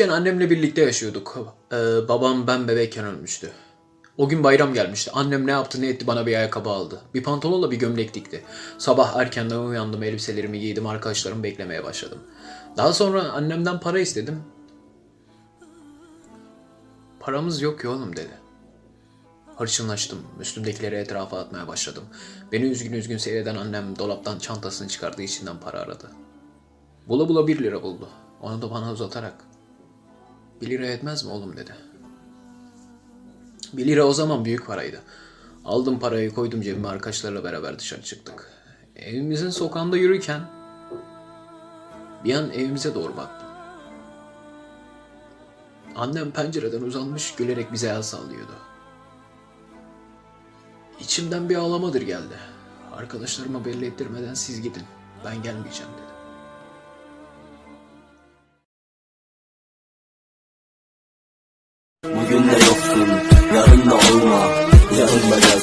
Küçükken annemle birlikte yaşıyorduk. Ee, babam ben bebekken ölmüştü. O gün bayram gelmişti. Annem ne yaptı ne etti bana bir ayakkabı aldı. Bir pantolonla bir gömlek dikti. Sabah erkenden uyandım elbiselerimi giydim arkadaşlarımı beklemeye başladım. Daha sonra annemden para istedim. Paramız yok ki oğlum dedi. Hırçınlaştım. Üstümdekileri etrafa atmaya başladım. Beni üzgün üzgün seyreden annem dolaptan çantasını çıkardığı içinden para aradı. Bula bula bir lira buldu. Onu da bana uzatarak. Bir lira etmez mi oğlum dedi. Bir lira o zaman büyük paraydı. Aldım parayı koydum cebime arkadaşlarla beraber dışarı çıktık. Evimizin sokağında yürürken bir an evimize doğru baktım. Annem pencereden uzanmış gülerek bize el sallıyordu. İçimden bir ağlamadır geldi. Arkadaşlarıma belli ettirmeden siz gidin. Ben gelmeyeceğim dedi.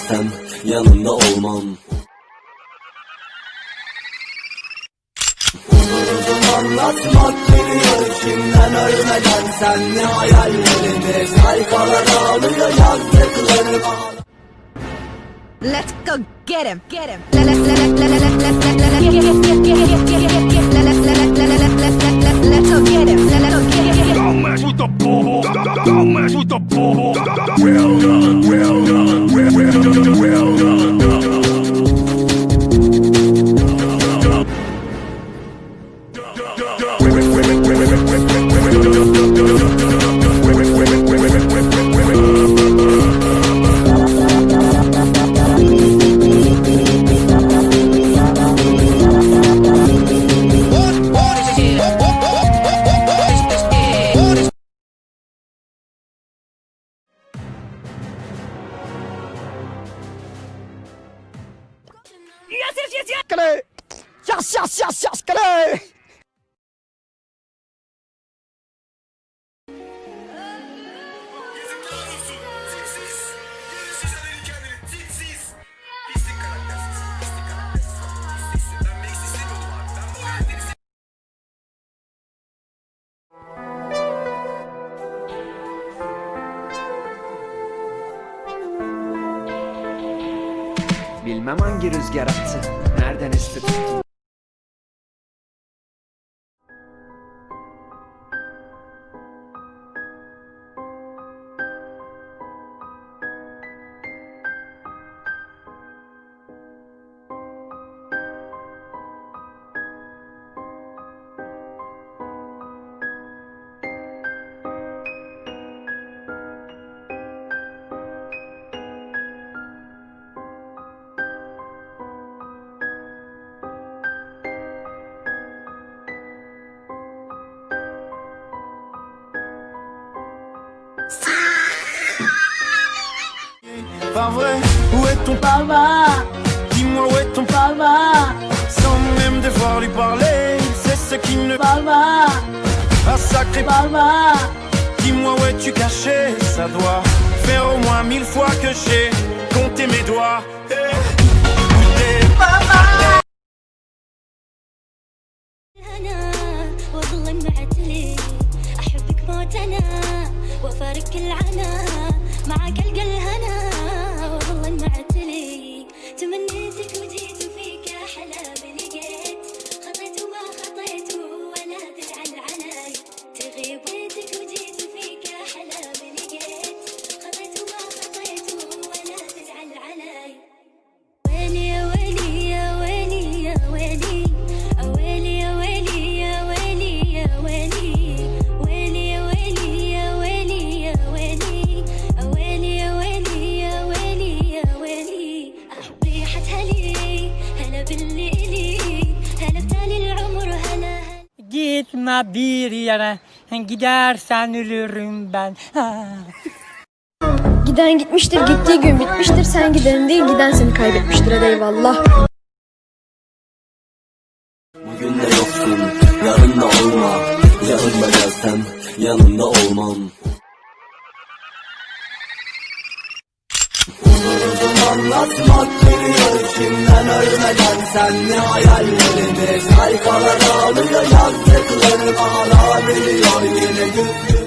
istemem yanında olmam. Anlatmak geliyor içimden ölmeden sen ne hayallerimiz? Sayfalar ağlıyor yazdıklarım. Let's go get him, get him. Let's go get him. Don't mess with the bull. Don't mess with the bull. Well done. Well done. Well done. Well done. Yas yas yas yas kale. Bilmem hangi rüzgar attı Nereden esti tuttu Pas vrai, où est ton papa Dis-moi où est ton papa Sans même devoir lui parler, c'est ce qui ne papa Ah sacré papa Dis-moi où es-tu caché Ça doit faire au moins mille fois que j'ai compté mes doigts Eh, où t'es, papa انا Gitme bir yere, gidersen ölürüm ben. Giden gitmiştir, gittiği gün bitmiştir. Sen giden değil, giden seni kaybetmiştir. Hadi eyvallah. Bugün de yoksun, yarın da olma Yarın da gelsem, yanında olmam uzun anlatmak biliyor içimden ölmeden sen ne hayallerini Sayfalar ağlıyor yazdıklarım hala biliyor yine güz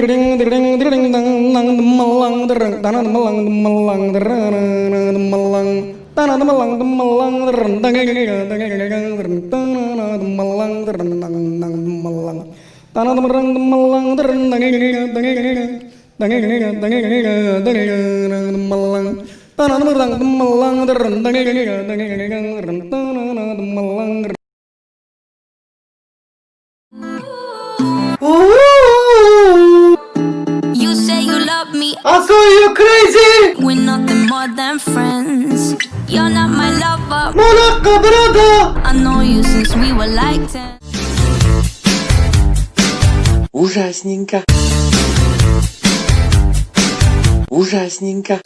dering dering dering tang tang temelang terang tanah temelang temelang terang temelang tanah temelang temelang terang tang tang terang tanah temelang terang tang tang temelang tanah temelang temelang terang tang tang tang tang temelang tanah temelang temelang terang tang tang tang tang temelang I saw you crazy we're nothing more than friends. You're not my lover, Monaco brother I know you since we were like 10. Ужасненько Ужасненько